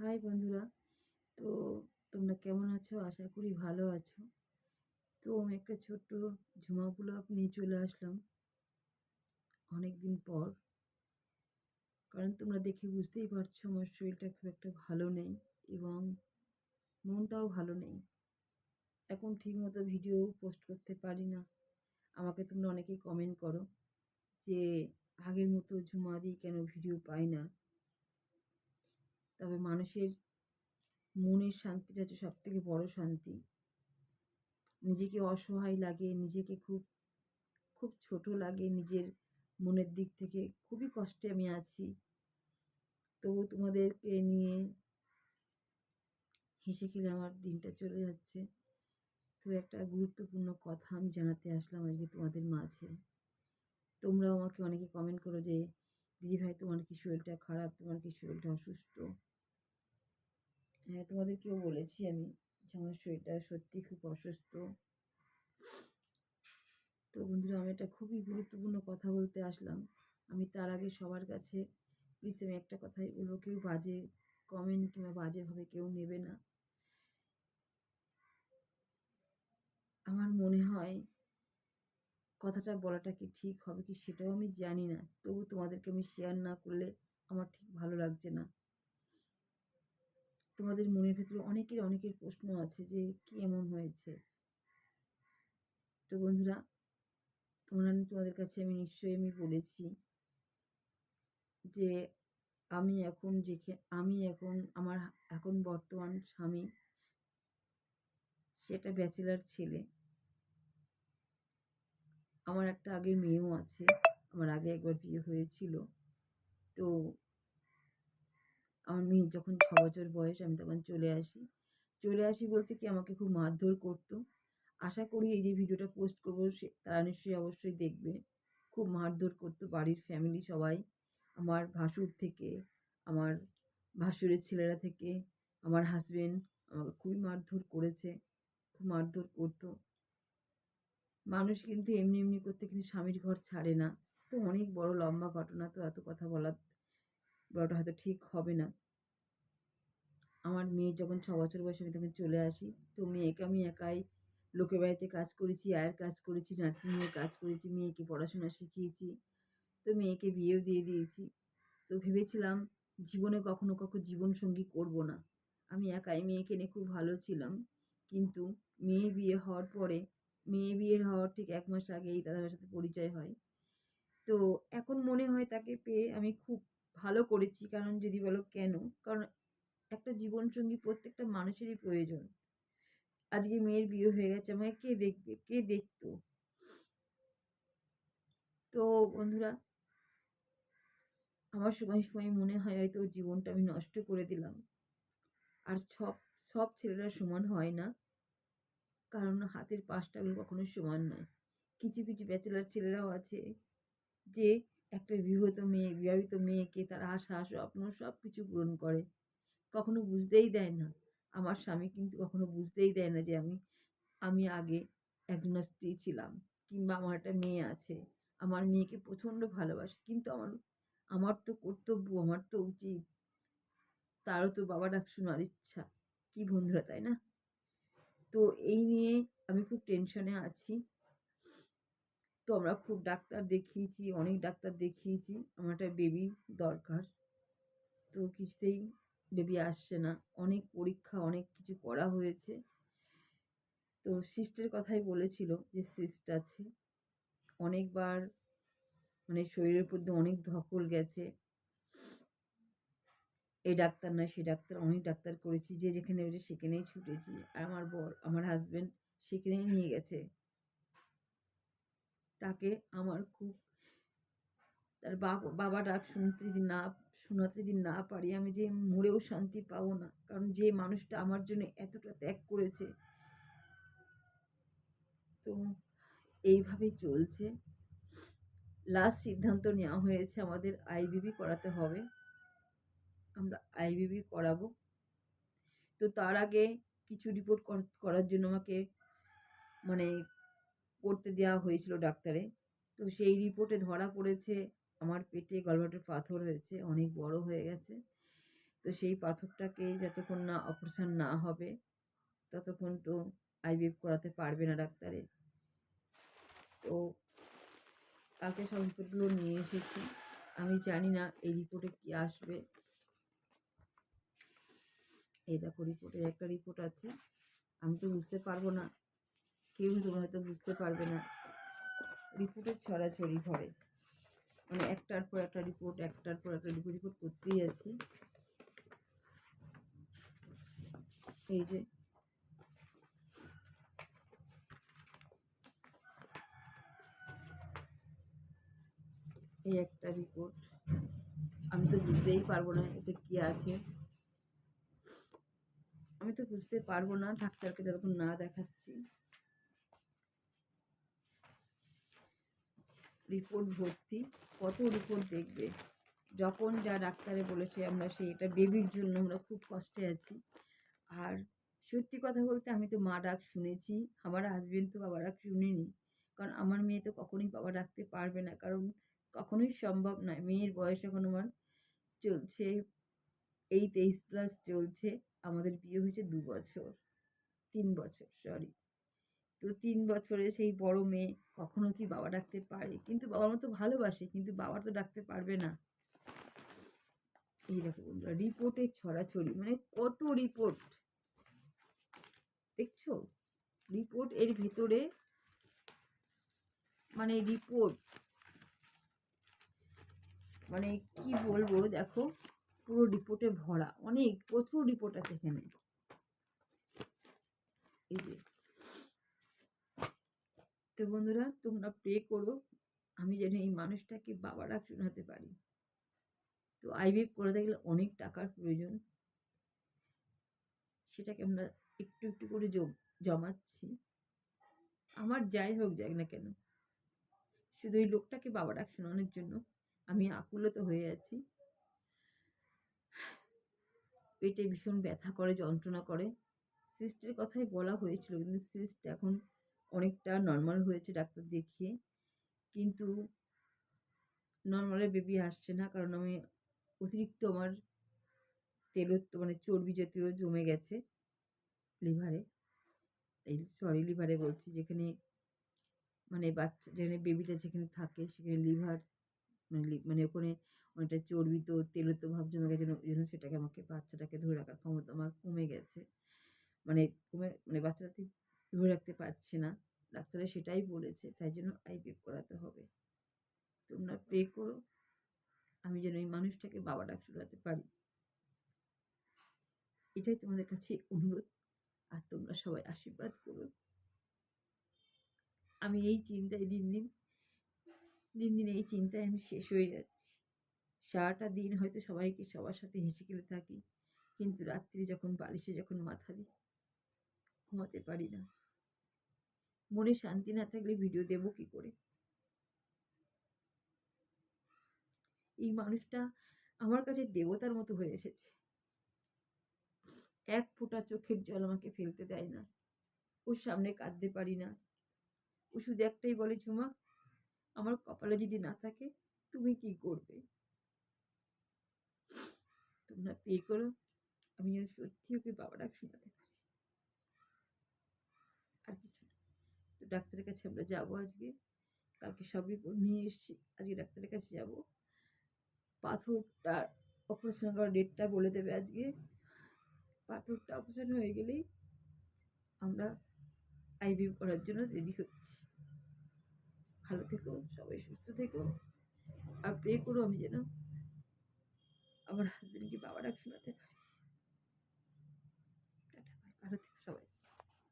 High বন্ধুরা। তো তোমরা কেমন আছো? আশা করি ভালো আছো। তো আমি একটা ছোট্ট ঝুমা ব্লগ নিয়ে চলে আসলাম অনেক দিন পর। কারণ তোমরা দেখে বুঝতেই পারছ, আমার শরীরটা খুব একটা ভালো নেই এবং মনটাও ভালো নেই। এখন ঠিকমতো ভিডিও পোস্ট করতে পারি না। আমাকে তোমরা অনেকেই কমেন্ট করো যে, আগের মতো ঝুমা দিই কেন ভিডিও পাই না? তবে মানুষের মনের শান্তিটা হচ্ছে সব থেকে বড় শান্তি। নিজেকে অসহায় লাগে, নিজেকে খুব খুব ছোট লাগে, নিজের মনের দিক থেকে খুবই কষ্টে আমি আছি। তবু তোমাদেরকে নিয়ে হেসে খেলে আমার দিনটা চলে যাচ্ছে। তো একটা গুরুত্বপূর্ণ কথা আমি জানাতে আসলাম আজকে তোমাদের মাঝে। তোমরাও আমাকে অনেকে কমেন্ট করো যে, দিদি ভাই, তোমার কি শরীরটা খারাপ? তোমার কি শরীরটা অসুস্থ? হ্যাঁ তোমাদেরকেও বলেছি আমি যে আমার শরীরটা সত্যি খুব অসুস্থ। তো বন্ধুরা, আমি একটা খুবই গুরুত্বপূর্ণ কথা বলতে আসলাম। আমি তার আগে সবার কাছে প্লিজ আমি একটা কথাই বলব, কেউ বাজে কমেন্ট কিংবা বাজেভাবে কেউ নেবে না। আমার মনে হয় কথাটা বলাটা কি ঠিক হবে কি সেটাও আমি জানি না। তবু তোমাদেরকে আমি শেয়ার না করলে আমার ঠিক ভালো লাগছে না। তোমাদের মনের ভেতরে অনেকের অনেকের প্রশ্ন আছে যে, কি এমন হয়েছে? তো বন্ধুরা, তোমরা তোমাদের কাছে আমি নিশ্চয়ই আমি বলেছি যে, আমি এখন যে আমি এখন, আমার এখন বর্তমান স্বামী সেটা ব্যাচেলার ছেলে। আমার একটা আগে মেয়েও আছে, আমার আগে একবার বিয়ে হয়েছিল। তো আমার মেয়ে যখন ছ বছর বয়স, আমি তখন চলে আসি। চলে আসি বলতে কি আমাকে খুব মারধর করতো। আশা করি এই যে ভিডিওটা পোস্ট করব, সে তারা নিশ্চয়ই অবশ্যই দেখবে। খুব মারধর করতো বাড়ির ফ্যামিলি সবাই। আমার ভাসুর থেকে, আমার ভাসুরের ছেলেরা থেকে, আমার হাজবেন্ড আমাকে খুবই মারধর করেছে, খুব মারধর করতো। মানুষ কিন্তু এমনি এমনি করতে কিন্তু স্বামীর ঘর ছাড়ে না। তো অনেক বড় লম্বা ঘটনা তো এত কথা বলা বলাটা হয়তো ঠিক হবে না। আমার মেয়ে যখন ছ বছর বয়সে আমি তখন চলে আসি। তো মেয়েকে আমি একাই, লোকের বাড়িতে কাজ করেছি, আয়ের কাজ করেছি নার্সিংহোমে কাজ করেছি, মেয়েকে পড়াশোনা শিখিয়েছি। তো মেয়েকে বিয়েও দিয়ে দিয়েছি। তো ভেবেছিলাম জীবনে কখনো কখনো জীবনসঙ্গী করব না। আমি একাই মেয়েকে নিয়ে খুব ভালো ছিলাম। কিন্তু মেয়ে বিয়ে হওয়ার পরে, মেয়ে বিয়ের হওয়ার ঠিক এক মাস আগেই দাদার সাথে পরিচয় হয়। তো এখন মনে হয় তাকে পেয়ে আমি খুব ভালো করেছি কারণ যদি বলো কেন? কারণ একটা জীবনসঙ্গী প্রত্যেকটা মানুষেরই প্রয়োজন। আজকে মেয়ের বিয়ে হয়ে গেছে, আমাকে কে দেখবে? কে দেখতো? তো বন্ধুরা, আমার সময় সময় মনে হয় হয়তো ওর জীবনটা আমি নষ্ট করে দিলাম। আর সব সব ছেলেরা সমান হয় না। কারণ হাতের পাঁচটাগুলো কখনো সমান নয়। কিছু কিছু ব্যাচেলার ছেলেরাও আছে যে একটা বিবাহিত মেয়ে, বিবাহিত মেয়েকে তার আশা স্বপ্ন সব কিছু পূরণ করে। কখনো বুঝতেই দেয় না। আমার স্বামী কিন্তু কখনো বুঝতেই দেয় না যে আমি আমি আগে একজনের স্ত্রী ছিলাম কিংবা আমার একটা মেয়ে আছে। আমার মেয়েকে প্রচণ্ড ভালোবাসে। কিন্তু আমার আমার তো কর্তব্য, আমার তো উচিত। তারও তো বাবা ডাক শোনার ইচ্ছা। কি বন্ধুরা, তাই না? তো এই নিয়ে আমি খুব টেনশনে আছি। তো আমরা খুব ডাক্তার দেখিয়েছি, অনেক ডাক্তার দেখিয়েছি। আমার একটা বেবি দরকার। তো কিছুতেই বেবি আসছে না। অনেক পরীক্ষা, অনেক কিছু করা হয়েছে। তো সিস্টের কথাই বলেছিল যে সিস্ট আছে। অনেকবার মানে শরীরের মধ্যে অনেক ধকল গেছে। এই ডাক্তার না সে ডাক্তার, অনেক ডাক্তার করেছি। যে যেখানে সেখানেই ছুটেছি। আর আমার বর, আমার হাজব্যান্ড সেখানেই নিয়ে গেছে। তাকে আমার খুব তার বাবা ডাক শুনতে যদি না, শোনাতে যদি না পারি, আমি যে মরেও শান্তি পাবো না। কারণ যে মানুষটা আমার জন্য এতটা ত্যাগ করেছে, তো এইভাবেই চলছে। লাস্ট সিদ্ধান্ত নেওয়া হয়েছে আমাদের আইবিবি করাতে হবে। আমরা আইবিবি করাবো। তো তার আগে কিছু রিপোর্ট করার জন্য আমাকে মানে করতে দেওয়া হয়েছিল ডাক্তারে। তো সেই রিপোর্টে ধরা পড়েছে, আমার পেটে গলবাটের পাথর হয়েছে, অনেক বড় হয়ে গেছে। তো সেই পাথরটাকে যতক্ষণ না অপারেশন না হবে, ততক্ষণ তো আইভিএফ করাতে পারবে না ডাক্তারে। তো কালকে সব রিপোর্টগুলো নিয়ে এসেছি। আমি জানি না এই রিপোর্টে কি আসবে। এই দেখো রিপোর্টে একটা রিপোর্ট আছে। আমি তো বুঝতে পারব না। কেউ তোমরা হয়তো বুঝতে পারবে না। রিপোর্টের ছড়াছড়ি ঘরে। মানে একটার পর একটা রিপোর্ট, একটার পর একটা রিপোর্ট রিপোর্ট করতেই আছি। এই যে। এই একটা রিপোর্ট। আমি তো বুঝতেই পারব না এতে কি আছে। আমি তো বুঝতে পারব না ডাক্তারকে যতক্ষণ না দেখাচ্ছি। রিপোর্ট ভর্তি, কত রিপোর্ট দেখবে? যখন যা ডাক্তারে বলেছে আমরা সেইটা বেবির জন্য আমরা খুব কষ্টে আছি। আর সত্যি কথা বলতে আমি তো মা ডাক শুনেছি, আমার হাজবেন্ড তো বাবা ডাক শুনিনি। কারণ আমার মেয়ে তো কখনোই বাবা ডাকতে পারবে না, কারণ কখনোই সম্ভব নয়। মেয়ের বয়স এখন আমার চলছে এই তেইশ প্লাস চলছে, আমাদের বিয়ে হয়েছে দু বছর, তিন বছর সরি তো তিন বছরে সেই বড় মেয়ে কখনো কি বাবা ডাকতে পারে? কিন্তু বাবার মতো ভালোবাসে, কিন্তু বাবা তো ডাকতে পারবে না। এই দেখো বন্ধুরা, রিপোর্টের ছড়াছড়ি মানে কত রিপোর্ট? দেখছ? রিপোর্ট এর ভিতরে মানে রিপোর্ট মানে কি বলব? দেখো, পুরো রিপোর্টে ভরা, অনেক, প্রচুর রিপোর্ট আছে এখানে। এই যে তো বন্ধুরা, তোমরা প্রে করো, আমি যেন এই মানুষটাকে বাবারা শোনাতে পারি। তো আইভিএফ করে গেলে অনেক টাকার প্রয়োজন। সেটাকে আমরা একটু একটু করে জমাচ্ছি। আমার যাই হোক, যাই না কেন, শুধু ওই লোকটাকে বাবা ডাক শোনানোর জন্য আমি আকুলত হয়ে আছি। পেটে ভীষণ ব্যথা করে, যন্ত্রণা করে। সিস্টের কথাই বলা হয়েছিল, কিন্তু সিস্ট এখন অনেকটা নর্মাল হয়েছে ডাক্তার দেখিয়ে। কিন্তু নর্মালে বেবি আসছে না, কারণ আমি অতিরিক্ত আমার তেলত্ব মানে চর্বি জাতীয় জমে গেছে লিভারে এই সরি লিভারে বলছি, যেখানে মানে বাচ্চা, যেখানে বেবিটা যেখানে থাকে সেখানে লিভার মানে মানে ওখানে অনেকটা চর্বিত তেলত্ব ভাব জমে গেছে জন্য সেটাকে আমাকে বাচ্চাটাকে ধরে রাখার ক্ষমতা আমার কমে গেছে। মানে কমে মানে বাচ্চাটা ধরে রাখতে পারছে না। ডাক্তারে সেটাই বলেছে, তাই জন্য আইপিএফ করাতে হবে। তোমরা প্রে করো, আমি যেন এই মানুষটাকে বাবা ডাক শুনাতে পারি। এটাই তোমাদের কাছে অনুরোধ, আর তোমরা সবাই আশীর্বাদ করো। আমি এই চিন্তায় দিন দিন দিন দিন এই চিন্তায় আমি শেষ হয়ে যাচ্ছি। সারাটা দিন হয়তো সবাইকে সবার সাথে হেসে খেলে থাকি, কিন্তু রাত্রি যখন বালিশে যখন মাথা দিই, ঘুমাতে পারি না। মনে শান্তি না থাকলে ভিডিও দেব কি করে? এই মানুষটা আমার কাছে দেবতার মতো হয়ে এসেছে। এক ফোঁটা চোখের জল আমাকে ফেলতে দেয় না। ওর সামনে কাঁদতে পারি না। ও শুধু একটাই বলে, ঝুমা, আমার কপালে যদি না থাকে, তুমি কি করবে? তোমরা পে করো, আমি যেন সত্যি ওকে বাবা ডাক শোনাতে পারি আর কিছু তো ডাক্তারের কাছে আমরা যাব আজকে। কালকে সব রিপোর্ট নিয়ে এসেছি, আজকে ডাক্তারের কাছে যাব। পাথরটা অপারেশন করার ডেটটা বলে দেবে আজকে। পাথরটা অপারেশন হয়ে গেলেই আমরা আইভিউ করার জন্য রেডি হচ্ছি। ভালো থেকো, সবাই সুস্থ থেকো। আর প্রে করো আমি যেন আমার হাজব্যান্ডকে বাবা ডাক শোনাতে পারি